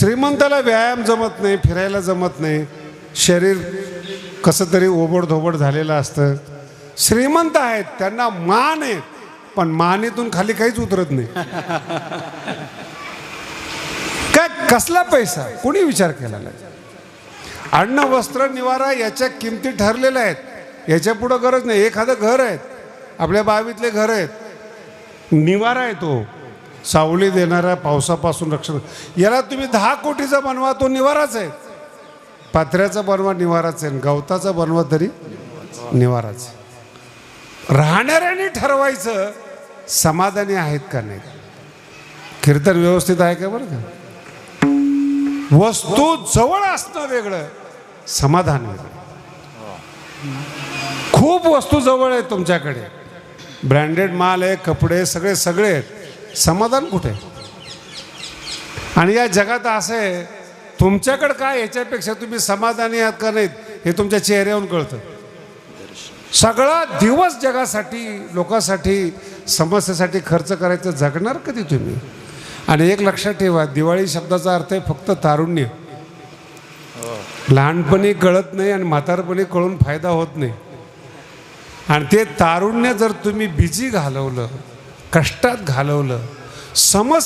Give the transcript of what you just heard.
श्रीमंताला व्यायाम जमत नाही फिरायला जमत नाही. शरीर कसं तरी ओबडधोबड झालेलं असतं. श्रीमंत आहेत त्यांना मान आहे पण मानेतून खाली काहीच उतरत नाही. काय कसला पैसा? कोणी विचार केला नाही अन्न वस्त्र निवारा याच्या किमती ठरलेल्या आहेत. याच्या पुढं गरज नाही. एखादं घर आहेत. आपल्या बावीतले घर आहेत. निवारा आहे तो. सावली देणाऱ्या पावसापासून रक्षण. याला तुम्ही दहा कोटीचा बनवा तो निवाराच आहे. पात्र्याचा बनवा निवाराच आहे. गवताचा बनवा तरी निवाराच आहे. राहणाऱ्याने ठरवायचं समाधानी आहेत का नाही? कीर्तन व्यवस्थित आहे का बरं का? वस्तू जवळ असणं वेगळं समाधान वेगळं. खूप वस्तू जवळ आहेत तुमच्याकडे. ब्रँडेड माल आहे कपडे सगळे सगळे आहेत. समाधान कुठे? आणि या जगात असं आहे तुमच्याकडं काय याच्यापेक्षा तुम्ही समाधानी आहात का नाहीत हे तुमच्या चेहऱ्यावरून कळतं. सगळा दिवस जगासाठी लोकांसाठी समस्येसाठी खर्च करायचं जगणार कधी तुम्ही? आणि एक लक्षात ठेवा दिवाळी शब्दाचा अर्थ आहे फक्त तारुण्य. लहानपणी कळत नाही आणि म्हातारपणी कळून फायदा होत नाही. आणि ते तारुण्य जर तुम्ही बिजी घालवलं कष्टात घालवलं. समस्या